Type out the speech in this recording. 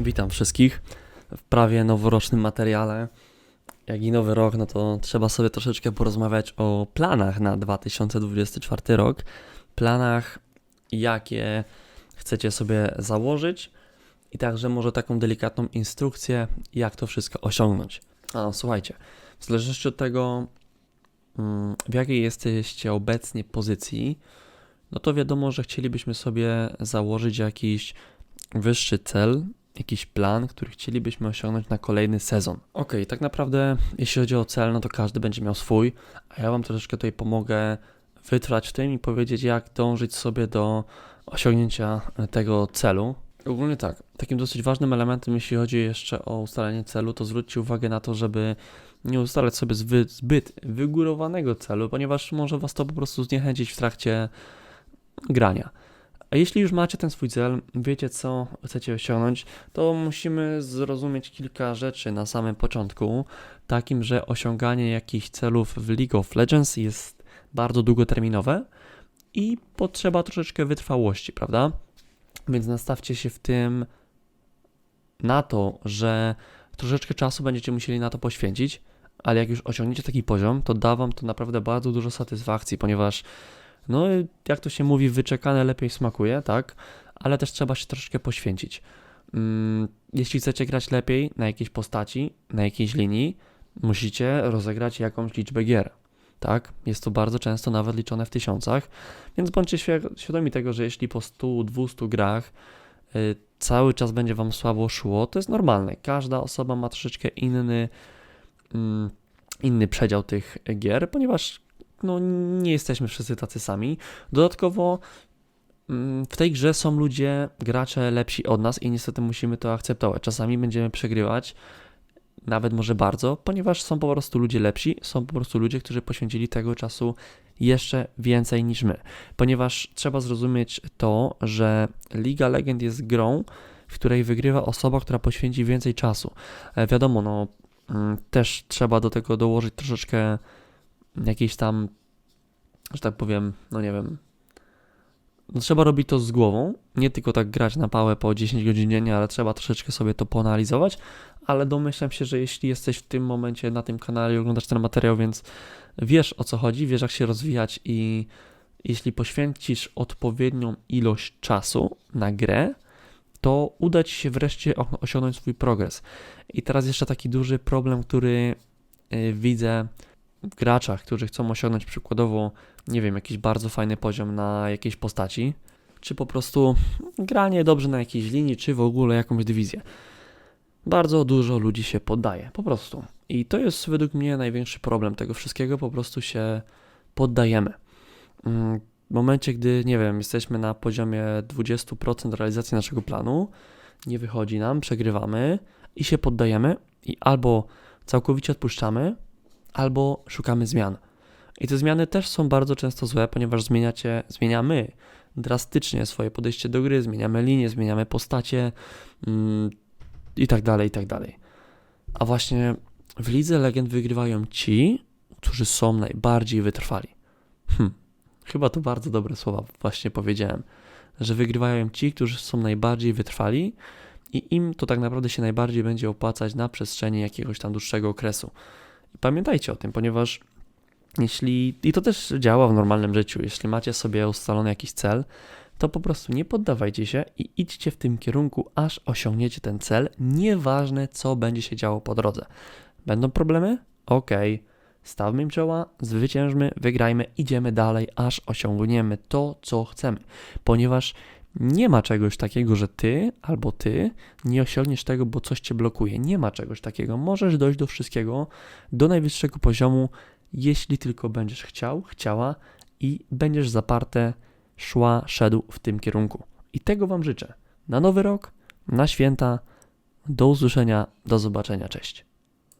Witam wszystkich w prawie noworocznym materiale. Jak i nowy rok, no to trzeba sobie troszeczkę porozmawiać o planach na 2024 rok. Planach, jakie chcecie sobie założyć i także może taką delikatną instrukcję, jak to wszystko osiągnąć. A słuchajcie, w zależności od tego, mm, w jakiej jesteście obecnie pozycji, no to wiadomo, że chcielibyśmy sobie założyć jakiś wyższy cel, jakiś plan, który chcielibyśmy osiągnąć na kolejny sezon. Ok, tak naprawdę, jeśli chodzi o cel, no to każdy będzie miał swój, a ja Wam troszeczkę tutaj pomogę wytrwać w tym i powiedzieć, jak dążyć sobie do osiągnięcia tego celu. Ogólnie tak, takim dosyć ważnym elementem, jeśli chodzi jeszcze o ustalenie celu, to zwróćcie uwagę na to, żeby nie ustalać sobie zbyt, wygórowanego celu, ponieważ może Was to po prostu zniechęcić w trakcie grania. A jeśli już macie ten swój cel, wiecie co chcecie osiągnąć, to musimy zrozumieć kilka rzeczy na samym początku, takim, że osiąganie jakichś celów w League of Legends jest bardzo długoterminowe i potrzeba troszeczkę wytrwałości, prawda? Więc nastawcie się w tym na to, że troszeczkę czasu będziecie musieli na to poświęcić, ale jak już osiągniecie taki poziom, to da wam to naprawdę bardzo dużo satysfakcji, ponieważ no, jak to się mówi, wyczekane lepiej smakuje, tak? Ale też trzeba się troszeczkę poświęcić. Mm, jeśli chcecie grać lepiej na jakiejś postaci, na jakiejś linii, musicie rozegrać jakąś liczbę gier. Tak? Jest to bardzo często nawet liczone w tysiącach, więc bądźcie świ- świadomi tego, że jeśli po 100-200 grach y, cały czas będzie Wam słabo szło, to jest normalne. Każda osoba ma troszeczkę inny, mm, inny przedział tych gier, ponieważ no, nie jesteśmy wszyscy tacy sami. Dodatkowo mm, w tej grze są ludzie, gracze lepsi od nas i niestety musimy to akceptować. Czasami będziemy przegrywać, nawet może bardzo, ponieważ są po prostu ludzie lepsi, są po prostu ludzie, którzy poświęcili tego czasu jeszcze więcej niż my. Ponieważ trzeba zrozumieć to, że Liga Legend jest grą, w której wygrywa osoba, która poświęci więcej czasu. E, wiadomo, no mm, też trzeba do tego dołożyć troszeczkę jakiejś tam, że tak powiem, no nie wiem. No trzeba robić to z głową, nie tylko tak grać na pałę po 10 godzin dziennie, ale trzeba troszeczkę sobie to poanalizować, ale domyślam się, że jeśli jesteś w tym momencie na tym kanale i oglądasz ten materiał, więc wiesz o co chodzi, wiesz jak się rozwijać i jeśli poświęcisz odpowiednią ilość czasu na grę, to uda Ci się wreszcie osiągnąć swój progres. I teraz jeszcze taki duży problem, który y, widzę graczach, którzy chcą osiągnąć przykładowo, nie wiem, jakiś bardzo fajny poziom na jakiejś postaci, czy po prostu granie dobrze na jakiejś linii, czy w ogóle jakąś dywizję. Bardzo dużo ludzi się poddaje, po prostu. I to jest według mnie największy problem tego wszystkiego, po prostu się poddajemy. Mm, W momencie, gdy, nie wiem, jesteśmy na poziomie 20% realizacji naszego planu, nie wychodzi nam, przegrywamy i się poddajemy i albo całkowicie odpuszczamy, albo szukamy zmian. I te zmiany też są bardzo często złe, ponieważ zmieniacie, zmieniamy drastycznie swoje podejście do gry, zmieniamy linie, zmieniamy postacie mm, i tak dalej, i tak dalej. A właśnie w Lidze Legend wygrywają ci, którzy są najbardziej wytrwali. Hm, chyba to bardzo dobre słowa właśnie powiedziałem, że wygrywają ci, którzy są najbardziej wytrwali i im to tak naprawdę się najbardziej będzie opłacać na przestrzeni jakiegoś tam dłuższego okresu. I pamiętajcie o tym, ponieważ jeśli, i to też działa w normalnym życiu, jeśli macie sobie ustalony jakiś cel, to po prostu nie poddawajcie się i idźcie w tym kierunku, aż osiągniecie ten cel, nieważne co będzie się działo po drodze. Będą problemy? Okej, stawmy im czoła, zwyciężmy, wygrajmy, idziemy dalej, aż osiągniemy to, co chcemy, ponieważ nie ma czegoś takiego, że ty albo ty nie osiągniesz tego, bo coś cię blokuje. Nie ma czegoś takiego. Możesz dojść do wszystkiego, do najwyższego poziomu, jeśli tylko będziesz chciał, chciała i będziesz zaparte szła, szedł w tym kierunku. I tego Wam życzę. Na nowy rok, na święta. Do usłyszenia, do zobaczenia, cześć.